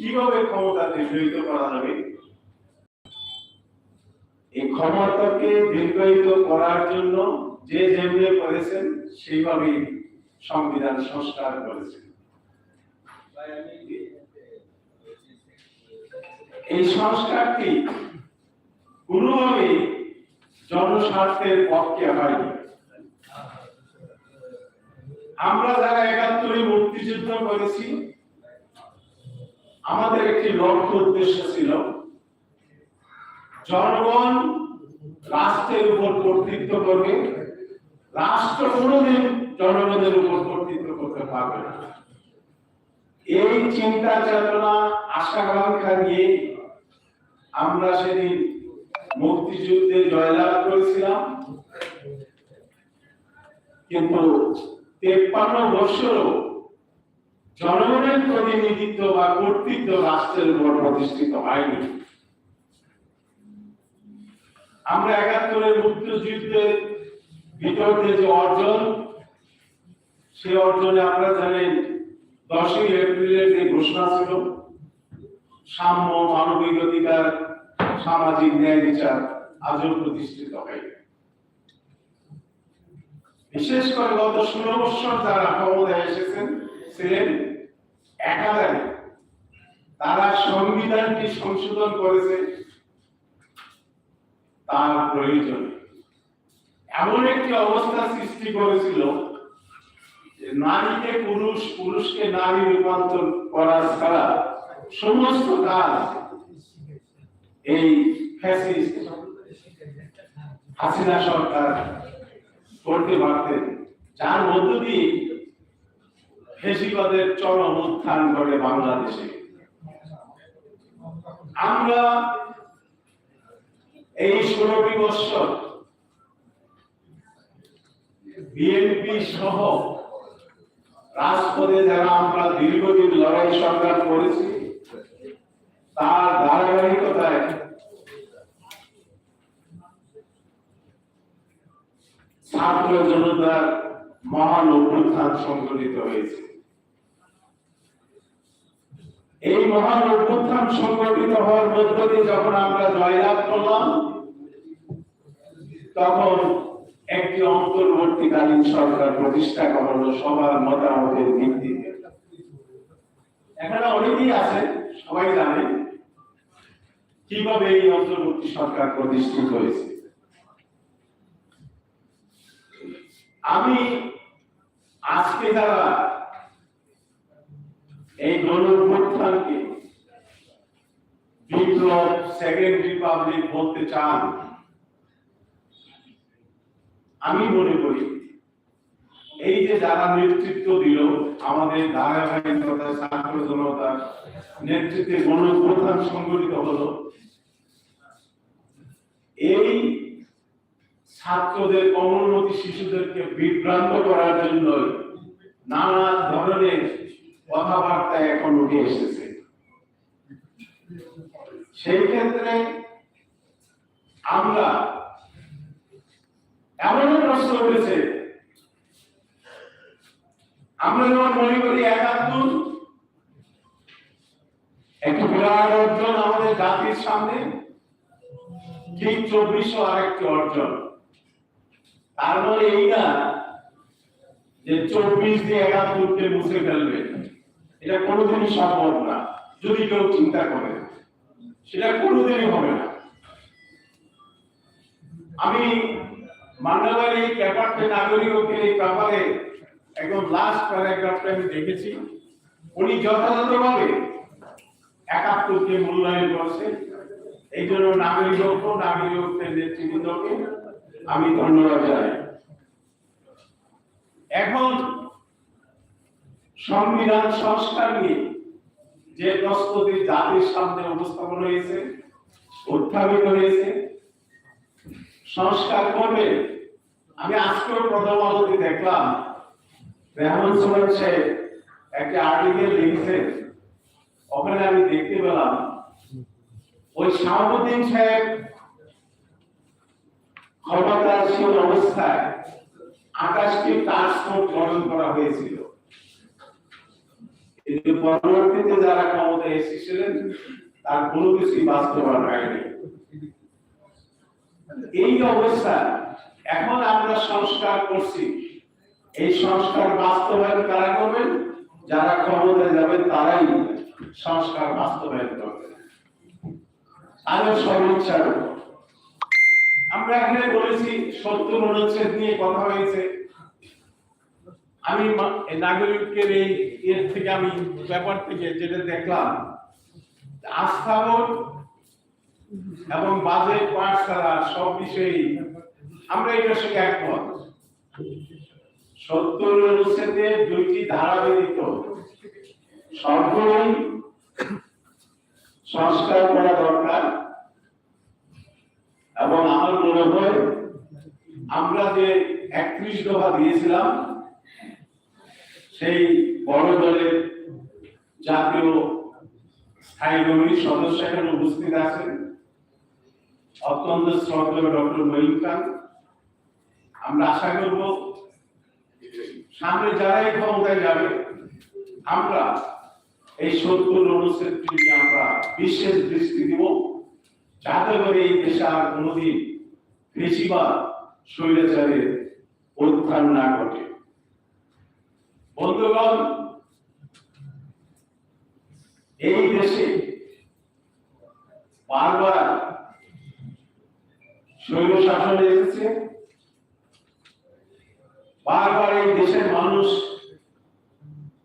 কীভাবে ক্ষমতা দীর্ঘায়িত করা যাবে এই ক্ষমতাকে দীর্ঘায়িত করার জন্য যে যেভাবে করেছেন সেইভাবে সংবিধান সংস্কার করেছেন। এই সংস্কারটি কোনোভাবে জনস্বার্থের পক্ষে হয়নি। আমরা যারা একাত্তরে মুক্তিযুদ্ধ করেছি আমাদের একটি লক্ষ্য উদ্দেশ্য ছিল জনগণ রাষ্ট্রের উপর কর্তৃত্ব করবে। রাষ্ট্র কোনোদিন জনগণের উপর কর্তৃত্ব করতে পারবে না। এই চিন্তা চেতনা আশাকাঙ্ক্ষা নিয়ে আমরা সেদিন মুক্তিযুদ্ধে জয়লাভ করেছিলাম। কিন্তু তেপ্পান্ন বৎসরও জনগণের প্রতিনিধিত্ব বা কর্তৃত্ব রাষ্ট্রের উপর প্রতিষ্ঠিত হয়নি। আমরা একাত্তরের মুক্তিযুদ্ধের ভিতর যে অর্জন, সে অর্জনে আমরা জানেন দশই এপ্রিলের যে ঘোষণা ছিল, সাম্য মানবিক অধিকার, সামাজিক ন্যায় বিচার আজও প্রতিষ্ঠিত হয় বিশেষ করে গত ষোলো বছর যারা ক্ষমতায় এসেছেন, ছিলেন একাধারে তারা সংবিধানটি সংশোধন করেছে। তার প্রয়োজনে। এমন একটি অবস্থা সৃষ্টি করেছিল নারীকে পুরুষ, পুরুষকে নারী রূপান্তর করা ছাড়া সমস্ত কাজ এই হাসিনা সরকার করতে পারতেন। যার মধ্য দিয়ে ফেসিবাদের চরম উত্থান ঘটে বাংলাদেশে। আমরা এই ষোলোটি বৎসর বিএনপি সহ রাজপথে যারা আমরা দীর্ঘদিন লড়াই সংগ্রাম করেছি, তার ধারাবাহিকতায় ছাত্র জনতার মহান অভ্যুত্থান সংগঠিত হয়েছে। এই মহান অভ্যুত্থান সংগঠিত হওয়ার মধ্য দিয়ে যখন আমরা জয়লাভ করলাম, তখন একটি অন্তর্বর্তীকালীন সরকার প্রতিষ্ঠা করা সবার মতামতের ভিত্তিতে। এখানে অনেকেই আছে, সবাই জানে কীভাবে এই অন্তর্বর্তী সরকার প্রতিষ্ঠিত হয়েছে। আমি আজকে যারা এই গণঅভ্যুত্থানকে বিপ্লব সেকেন্ড রিপাবলিক বলতে চান। আমি মনে করি, এই যে যারা নেতৃত্ব দিল, আমাদের ধারাবাহিকতা ছাত্র জনতার নেতৃত্বে গণপ্রধান সংগঠিত হলো, এই ছাত্রদের কমলমতি শিশুদেরকে বিভ্রান্ত করার জন্য নানা ধরনের কথাবার্তা এখন উঠে এসেছে। সেই ক্ষেত্রে আমরা এমন প্রশ্ন উঠেছে। আমরা যেমন মনে করি একাত্তর, একটি বিরাট অর্জন আমাদের জাতির সামনে, ঠিক চব্বিশশো আরেকটি অর্জন। তার মানে এই না যে চব্বিশ দিয়ে একাত্তরকে মুছে ফেলবে, এটা কোনোদিনই সম্ভব না, যদি কেউ চিন্তা করে। সেটা কোনোদিনই হবে না। আমি মান্ডালার এই নাগরিককে এই ব্যাপারে একদম লাস্ট প্যারাগ্রাফটা আমি দেখেছি। উনি যথাযথভাবে একাত্তরকে মূল্যায়ন করছে এই জন্য নাগরিক নাগরিকদের নেতৃবৃন্দকে আমি ধন্যবাদ জানাই। এখন সংবিধান সংস্কার নিয়ে যে প্রস্তুতি জাতির সামনে উপস্থাপন হয়েছে, উত্থাপিত হয়েছে, সংস্কার করবে, আমি আজকেও প্রথম আলোতে দেখলাম রেহমান সোহেল সাহেব একটা আর্টিকেল লিখেছেন। ওখানে আমি দেখতে পেলাম, ওই শাহাবুদ্দিন সাহেব ক্ষমতাসীন অবস্থায় আকাশকে ফোর্স গঠন করা হয়েছিল। কিন্তু পরবর্তীতে যারা ক্ষমতায় এসেছিলেন, তার কোনো কিছুই বাস্তবায়ন হয়নি। এই অবস্থা এখন আমরা সংস্কার করছি। এই সংস্কার বাস্তবায়ন কারা করবেন? যারা ক্ষমতায় যাবেন, তারাই সংস্কার বাস্তবায়ন করবেন। সদিচ্ছার উপর। আমরা এখানে বলেছি সত্তর অনুচ্ছেদ নিয়ে কথা হয়েছে। আমি নাগরিকের এই এর থেকে আমি ব্যাপার থেকে যেটা দেখলাম, আস্থা ভোট এবং বাজেট ছাড়া সব বিষয়েই আমরা এটার সঙ্গে একমত। সত্তর অনুচ্ছেদে দুইটি ধারা ব্যতীত সবগুলোই সংস্কার করা দরকার। আমার আমরা যে একত্রিশ দফা দিয়েছিলাম, সেই বড় দলের জাতীয় স্থায়ী কমিটির সদস্য এখানে উপস্থিত আছেন অত্যন্ত শ্রদ্ধেয় ডক্টর মঈন খান। আমরা আশা করব, সামনে যারাই ক্ষমতায় যাবে, আমরা এই সত্তর অনুচ্ছেদটি আমরা বিশেষ দৃষ্টি দিব, যাতে করে এই দেশে আর কোনোদিন কৃষিবাদ স্বৈরাচারের উত্থান না ঘটে। বন্ধুগণ, এই দেশে বারবার স্বৈর শাসন এসেছে। বারবার এই দেশের মানুষ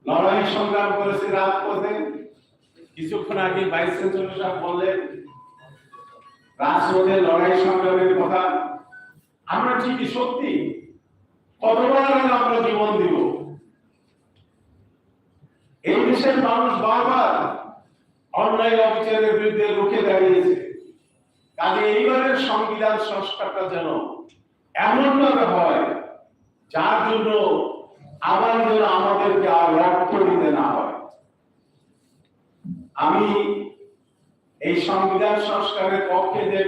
লড়াই সংগ্রাম করেছে রাজপথে। কিছুক্ষণ আগে ভাইস চ্যান্সেলর সাহেব বললেন রাজপথে লড়াই সংগ্রামের কথা। আমরা ঠিকই সত্যি। কতবার আমরা জীবন দিব? এই দেশের মানুষ বারবার অন্যায় অবিচারের বিরুদ্ধে রুখে দাঁড়িয়েছে। কাজে এইবারের সংবিধান সংস্কারটা যেন এমন ভাবে হয়, যার জন্য আবার যেন আমাদেরকে আর রক্ত দিতে না হয়। আমি এই সংবিধান সংস্কারের পক্ষে যে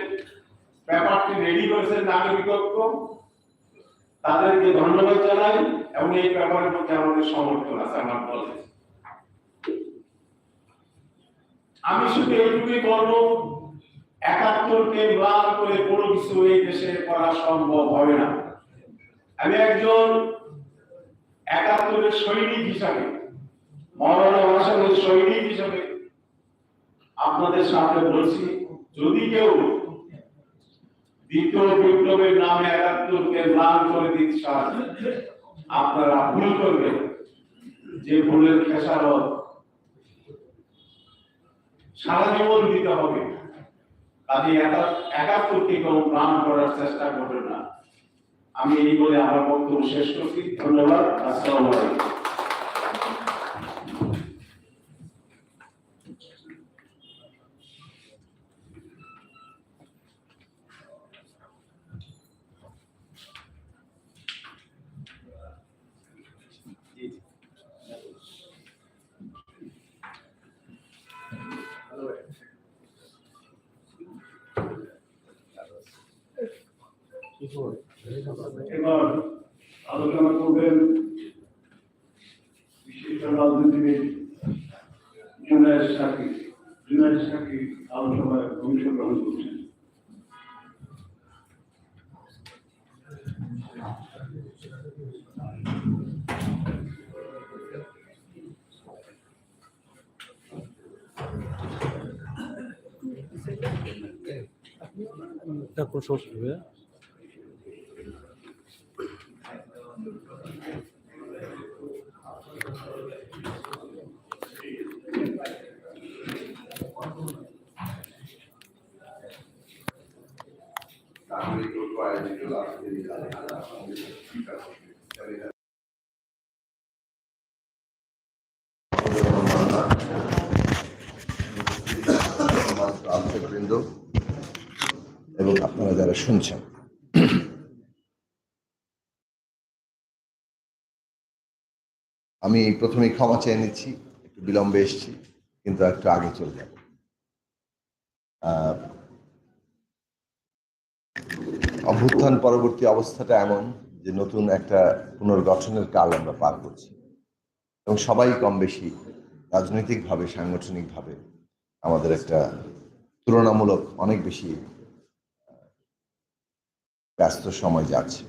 ব্যাপারটি রেডি করেছেন নাগরিকত্ব, তাদেরকে ধন্যবাদ জানাই এবং এই ব্যাপারের মধ্যে আমাদের সমর্থন আছে, আমার বলে। আমি শুধু এইটুকুই বলব, একাত্তরকে ম্লান করে কোনো কিছু এই দেশে করা সম্ভব হবে না। আমি একজন একাত্তরের সৈনিক হিসাবে, মরণ ভাষণের সৈনিক হিসাবে আপনাদের সামনে বলছি, যদি কেউ দ্বিতীয় বিপ্লবের নামে একাত্তরকে ম্লান করে দিতে আপনারা ভুল করবেন। যে ভুলের খেসারত সারা জীবন দিতে হবে। কাজে একা- একাত্তরকে কেউ প্রাণ করার চেষ্টা করবে না। আমি এই বলে আমার বক্তব্য শেষ করছি। ধন্যবাদ। আসসালামু আলাইকুম। একটা কোনো সমস্যা হবে নাগরিকত্ব এবং আপনারা যারা শুনছেন। আমি প্রথমে ক্ষমা চেয়ে নিচ্ছি, একটু বিলম্বে এসেছি, কিন্তু একটু আগে চলে যাব। অভ্যুত্থান পরবর্তী অবস্থাটা এমন যে নতুন একটা পুনর্গঠনের কাল আমরা পার করছি। এবং সবাই কম বেশি রাজনৈতিকভাবে, সাংগঠনিকভাবে আমাদের একটা তুলনামূলক অনেক বেশি ব্যস্ত সময় যাচ্ছে।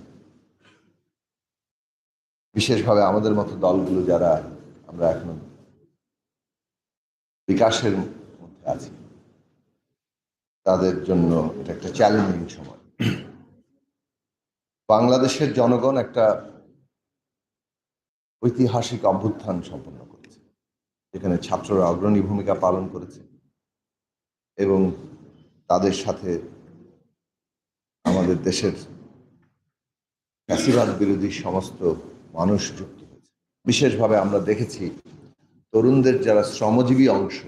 বিশেষভাবে আমাদের মতো দলগুলো যারা আমরা এখন বিকাশের মধ্যে আছি, তাদের জন্য এটা একটা চ্যালেঞ্জিং সময়। বাংলাদেশের জনগণ একটা ঐতিহাসিক অভ্যুত্থান সম্পন্ন করেছে, যেখানে ছাত্ররা অগ্রণী ভূমিকা পালন করেছে এবং তাদের সাথে আমাদের দেশের ফ্যাসিবাদ বিরোধী সমস্ত মানুষ যুক্ত হয়েছে। বিশেষভাবে আমরা দেখেছি তরুণদের যারা শ্রমজীবী অংশ,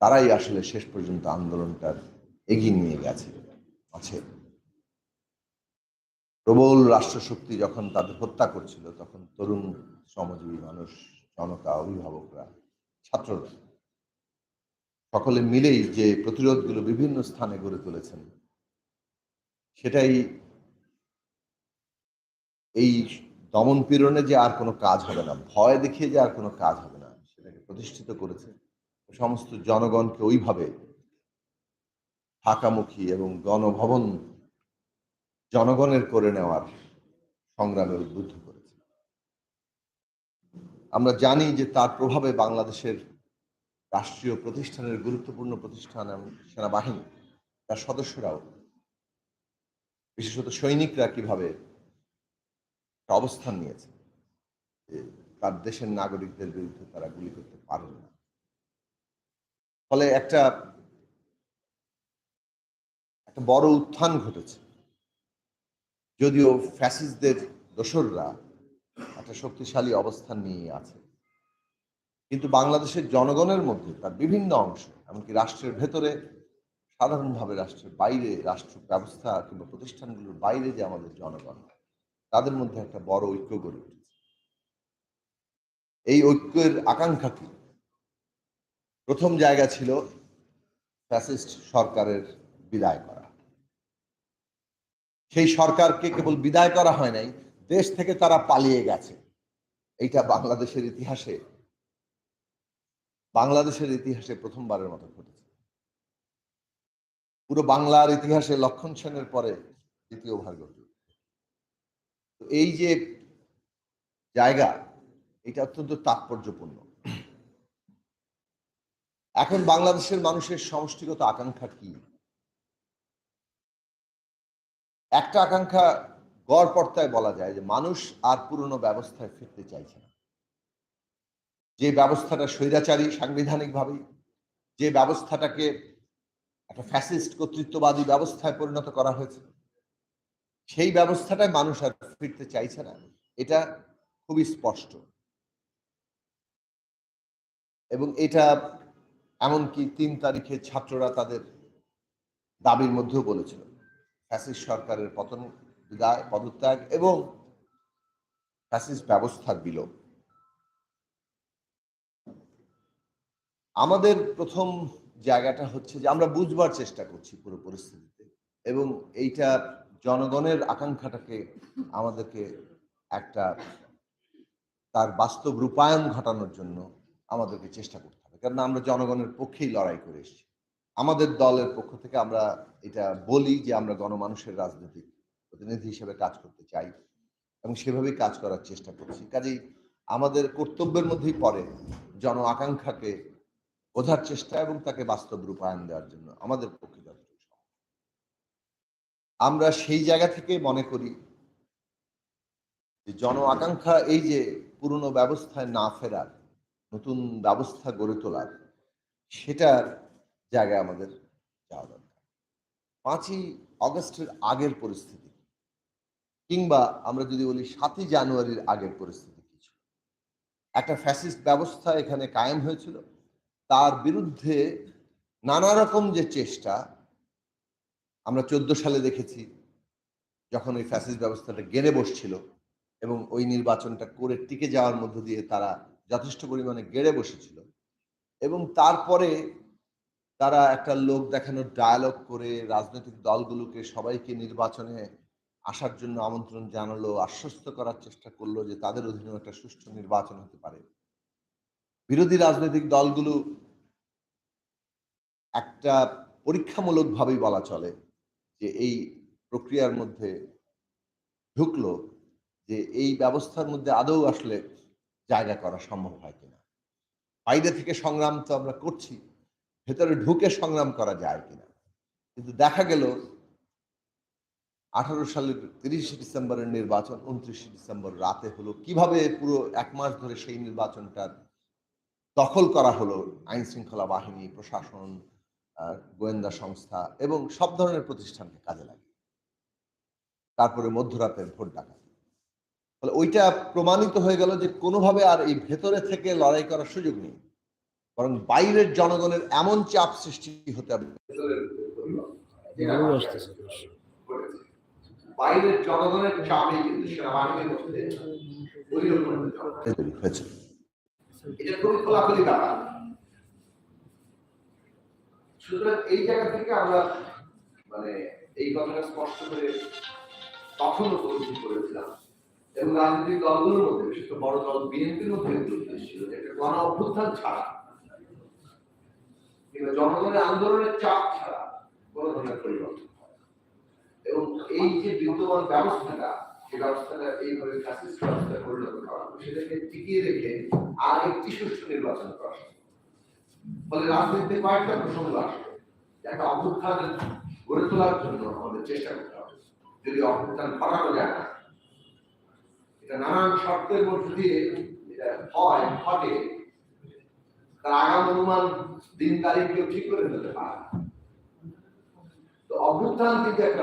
তারাই আসলে শেষ পর্যন্ত আন্দোলনটার এগিয়ে নিয়ে গেছে, আছে। প্রবল রাষ্ট্রশক্তি যখন তাদের হত্যা করছিল, তখন তরুণ শ্রমজীবী মানুষ, জনতা, অভিভাবকরা, ছাত্ররা সকলে মিলেই যে প্রতিরোধগুলো বিভিন্ন স্থানে গড়ে তুলেছেন সেটাই এই দমন পীড়নে যে আর কোনো কাজ হবে না, ভয় দেখিয়ে যে আর কোনো কাজ হবে না, সেটাকে প্রতিষ্ঠিত করেছে। সমস্ত জনগণকে ওইভাবে ঢাকামুখী এবং গণভবন জনগণের করে নেওয়ার সংগ্রামে উদ্বুদ্ধ করেছে। আমরা জানি যে তার প্রভাবে বাংলাদেশের রাষ্ট্রীয় প্রতিষ্ঠানের গুরুত্বপূর্ণ প্রতিষ্ঠান এবং সেনাবাহিনী, তার সদস্যরাও বিশেষত সৈনিকরা কীভাবে অবস্থান নিয়েছে তার দেশের নাগরিকদের বিরুদ্ধে তারা গুলি করতে পারেন না। ফলে একটা একটা বড় উত্থান ঘটেছে। যদিও ফ্যাসিস্টদের দোসররা একটা শক্তিশালী অবস্থান নিয়ে আছে, কিন্তু বাংলাদেশের জনগণের মধ্যে তার বিভিন্ন অংশ, এমনকি রাষ্ট্রের ভেতরে সাধারণভাবে রাষ্ট্রের বাইরে রাষ্ট্র ব্যবস্থা কিংবা প্রতিষ্ঠানগুলোর বাইরে যে আমাদের জনগণ তাদের মধ্যে একটা বড় ঐক্য গড়ে উঠেছে। এই ঐক্যের আকাঙ্ক্ষা কি? প্রথম জায়গা ছিল ফ্যাসিস্ট সরকারের বিদায় করা। সেই সরকারকে কেবল বিদায় করা হয় নাই, দেশ থেকে তারা পালিয়ে গেছে। এইটা বাংলাদেশের ইতিহাসে বাংলাদেশের ইতিহাসে প্রথমবারের মতো ঘটেছে। পুরো বাংলার ইতিহাসে লক্ষণ সেনের পরে দ্বিতীয় ভাগ তো এই যে জায়গা, এটা অত্যন্ত তাৎপর্যপূর্ণ। এখন বাংলাদেশের মানুষের সমষ্টিগত আকাঙ্ক্ষা কি? একটা আকাঙ্ক্ষা গড় পর্তায় বলা যায় যে মানুষ আর পুরনো ব্যবস্থায় ফিরতে চাইছে না। যে ব্যবস্থাটা স্বৈরাচারী সাংবিধানিকভাবেই যে ব্যবস্থাটাকে একটা ফ্যাসিস্ট কর্তৃত্ববাদী ব্যবস্থায় পরিণত করা হয়েছে। সেই ব্যবস্থাটায় মানুষ আর ফিরতে চাইছে না। এটা খুবই স্পষ্ট। এবং এটা এমনকি তিন তারিখে ছাত্ররা তাদের দাবির মধ্যেও বলেছিল। ফ্যাসিস্ট সরকারের পতন বিদায়, পদত্যাগ এবং ফ্যাসিস্ট ব্যবস্থার বিলোপ। আমাদের প্রথম জায়গাটা হচ্ছে যে আমরা বুঝবার চেষ্টা করছি পুরো পরিস্থিতিতে। এবং এইটা জনগণের আকাঙ্ক্ষাটাকে আমাদেরকে একটা তার বাস্তব রূপায়ণ ঘটানোর জন্য আমাদেরকে চেষ্টা করতে হবে। কারণ আমরা জনগণের পক্ষেই লড়াই করে এসেছি। আমাদের দলের পক্ষ থেকে আমরা এটা বলি যে আমরা গণমানুষের রাজনৈতিক প্রতিনিধি হিসেবে কাজ করতে চাই এবং সেভাবেই কাজ করার চেষ্টা করছি। কাজেই আমাদের কর্তব্যের মধ্যেই পড়ে জন আকাঙ্ক্ষাকে বোঝার চেষ্টা এবং তাকে বাস্তব রূপায়ণ দেওয়ার জন্য আমাদের পক্ষে আমরা সেই জায়গা থেকে মনে করি যে জন আকাঙ্ক্ষা এই যে পুরনো ব্যবস্থায় না ফেরার, নতুন ব্যবস্থা গড়ে তোলার, সেটার জায়গায় আমাদের যাওয়া দরকার। পাঁচই অগস্টের আগের পরিস্থিতি কিংবা আমরা যদি বলি সাতই জানুয়ারির আগের পরিস্থিতি কি ছিল একটা ফ্যাসিস্ট ব্যবস্থা এখানে কায়েম হয়েছিল। তার বিরুদ্ধে নানা রকম যে চেষ্টা, আমরা চোদ্দ সালে দেখেছি যখন ওই ফ্যাসিস্ট ব্যবস্থাটা গেড়ে বসছিল এবং ওই নির্বাচনটা করে টিকে যাওয়ার মধ্য দিয়ে তারা যথেষ্ট পরিমাণে গেড়ে বসেছিল এবং তারপরে তারা একটা লোক দেখানোর ডায়ালগ করে রাজনৈতিক দলগুলোকে সবাইকে নির্বাচনে আসার জন্য আমন্ত্রণ জানালো, আশ্বস্ত করার চেষ্টা করল যে তাদের অধীনে একটা সুষ্ঠু নির্বাচন হতে পারে। বিরোধী রাজনৈতিক দলগুলো একটা পরীক্ষামূলক ভাবেই বলা চলে যে এই প্রক্রিয়ার মধ্যে ঢুকলো যে এই ব্যবস্থার মধ্যে আদৌ আসলে জায়গা করা সম্ভব হয় কিনা। বাইরে থেকে সংগ্রাম তো আমরা করছি, ভেতরে ঢুকে সংগ্রাম করা যায় কিনা। কিন্তু দেখা গেল আঠারো সালের তিরিশে ডিসেম্বরের নির্বাচন, উনত্রিশে ডিসেম্বর রাতে হলো। কীভাবে পুরো এক মাস ধরে সেই নির্বাচনটার দখল করা হলো আইন শৃঙ্খলা বাহিনী প্রশাসন গোয়েন্দা সংস্থা এবং সব ধরনের প্রতিষ্ঠানকে কাজে লাগে তারপরে মধ্যরাতের ভোট ডাকাতি। ফলে ওইটা প্রমাণিত হয়ে গেল যে কোনোভাবে আর এই ভেতরে থেকে লড়াই করার সুযোগ নেই। বরং বাইরের জনগণের এমন চাপ সৃষ্টি হতে হবে। বাইরের জনগণের চাপে কিন্তু সেনাবাহিনীর মধ্যে হয়েছে। এটা খুবই খোলাখুলি ব্যাপার। সুতরাং এই জায়গা থেকে আমরা মানে এই কথাটা স্পষ্ট করে তখন উপলব্ধি করেছিলাম। এবং রাজনৈতিক দলগুলোর মধ্যে, বিশেষ করে বড় দল বিএনপির মধ্যে ছিল একটা গণ অভ্যুত্থান ছাড়া জনগণের আন্দোলনের চাপ ছাড়া কোনো ধরনের পরিবর্তন এবং এই যে বিদ্যমান ব্যবস্থাটা ব্যবস্থাটা এইভাবে ফ্যাসিস্ট ব্যবস্থা পরিণত করা সেটাকে টিকিয়ে রেখে আর একটি সুষ্ঠু নির্বাচন করা ফলে রাজনীতিতে কয়েকটা প্রসঙ্গ আসবে। একটা অভ্যুত্থান গড়ে তোলার জন্য আমাদের চেষ্টা করতে হবে। যদি অভ্যুত্থান ঘটানো যায় না, এটা নানান শর্তের মধ্যে দিয়ে হয়, ঘটে, তার আগাম অনুমান দিন তারিখ কেউ ঠিক করে ফেলতে পারে তো অভ্যুত্থান কিন্তু একটা